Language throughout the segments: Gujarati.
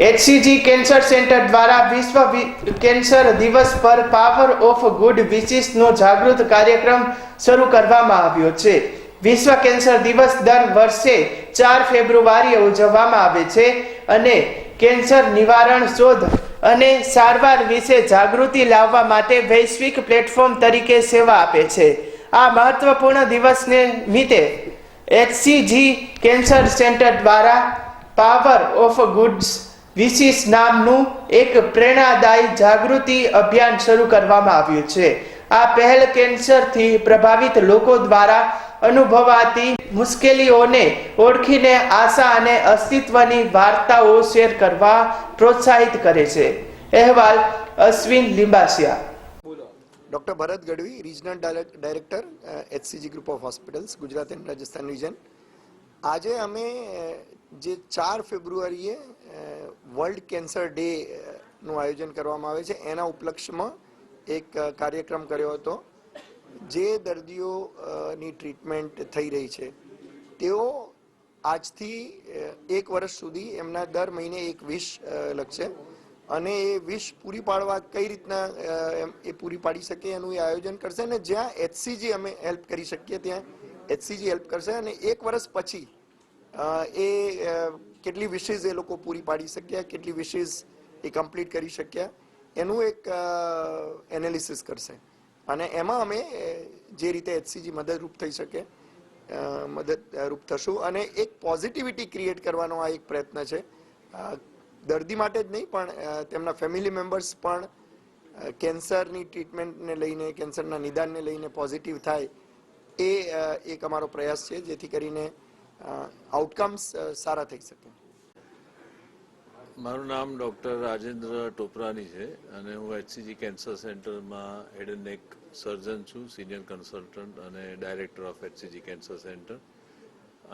એચસીજી કેન્સર સેન્ટર દ્વારા વિશ્વ કેન્સર દિવસ પર પાવર ઓફ ગુડ વિશિસનો જાગૃત કાર્યક્રમ શરૂ કરવામાં આવ્યો છે. વિશ્વ કેન્સર દિવસ દર વર્ષે ચાર ફેબ્રુઆરીએ ઉજવવામાં આવે છે અને કેન્સર નિવારણ શોધ અને સારવાર વિશે જાગૃતિ લાવવા માટે વૈશ્વિક પ્લેટફોર્મ તરીકે સેવા આપે છે. આ મહત્વપૂર્ણ દિવસને નિમિત્તે એચસીજી કેન્સર સેન્ટર દ્વારા પાવર ઓફ ગુડ્સ વિશિષ નામનું એક પ્રેરણાદાયી જાગૃતિ અભિયાન શરૂ કરવામાં આવ્યું છે. આ પહેલ કેન્સરથી પ્રભાવિત લોકો દ્વારા અનુભવાતી મુશ્કેલીઓને ઓળખીને આશા અને અસ્તિત્વની વાર્તાઓ શેર કરવા પ્રોત્સાહિત કરે છે. અહેવાલ Ashwin Limbasiya. Doctor Bharat Gadhvi, regional director HCG group of hospitals, Gujarat and Rajasthan region. આજે અમે જે ચાર ફેબ્રુઆરીએ વર્લ્ડ કેન્સર ડે નું આયોજન કરવામાં આવે છે, એના ઉપલક્ષમાં એક કાર્યક્રમ કર્યો હતો, જે દર્દીઓની ટ્રીટમેન્ટ થઈ રહી છે. તેઓ આજથી એક વર્ષ સુધી એમના દર મહિને એક વિશ લખશે અને એ વિશ પૂરી પાડવા કઈ રીતના એ પૂરી પાડી શકે એનું એ આયોજન કરશે અને જ્યાં એચસીજી અમે હેલ્પ કરી શકીએ ત્યાં એચસીજી હેલ્પ કરશે અને એક વર્ષ પછી એ કેટલી વિશેષ એ લોકો પૂરી પાડી શક્યા, કેટલી વિશેષ એ કમ્પ્લીટ કરી શક્યા, એનું એક એનાલિસિસ કરશે. અને એમાં અમે જે રીતે એચસીજી મદદરૂપ થઈ શકે મદદરૂપ થશું અને એક પોઝિટિવિટી ક્રિએટ કરવાનો આ એક પ્રયત્ન છે. દર્દી માટે જ નહીં, પણ તેમના ફેમિલી મેમ્બર્સ પણ કેન્સરની ટ્રીટમેન્ટને લઈને કેન્સરના નિદાનને લઈને પોઝિટિવ થાય એ એક અમારો પ્રયાસ છે, જેથી કરીને આઉટકમ્સ સારા થઈ શકે. મારું નામ ડૉક્ટર રાજેન્દ્ર ટોપરાની છે અને હું એચસીજી કેન્સર સેન્ટરમાં હેડ એન્ડ નેક સર્જન છું, સિનિયર કન્સલ્ટન્ટ અને director of HCG cancer center.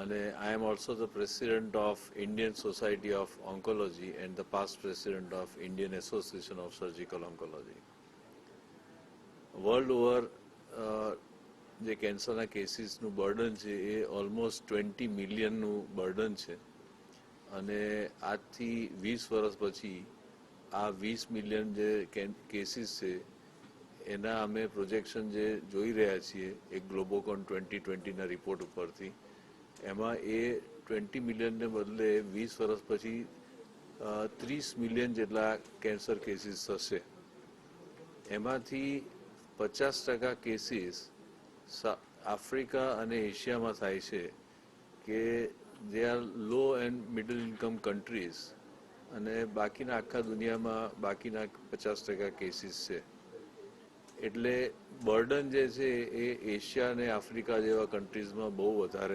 અને I am also the president of Indian society of oncology and the past president of Indian association of surgical oncology world over જે કેન્સરના કેસીસનું બર્ડન છે, એ ઓલમોસ્ટ ટ્વેન્ટી મિલિયનનું બર્ડન છે. અને આજથી વીસ વર્ષ પછી આ વીસ મિલિયન જે કેસીસ છે, એના અમે પ્રોજેક્શન જે જોઈ રહ્યા છીએ એ ગ્લોબોકોન ટ્વેન્ટી ટ્વેન્ટીના રિપોર્ટ ઉપરથી, એમાં એ ટ્વેન્ટી મિલિયનને બદલે વીસ વર્ષ પછી ત્રીસ મિલિયન જેટલા કેન્સર કેસીસ થશે. એમાંથી પચાસ ટકા કેસીસ આફ્રિકા અને એશિયામાં થાય છે કે they are low and middle income countries અને બાકીના આખા દુનિયામાં બાકીના પચાસ ટકા કેસીસ છે. એટલે બર્ડન જે છે એ એશિયા અને આફ્રિકા જેવા કન્ટ્રીઝમાં બહુ વધારે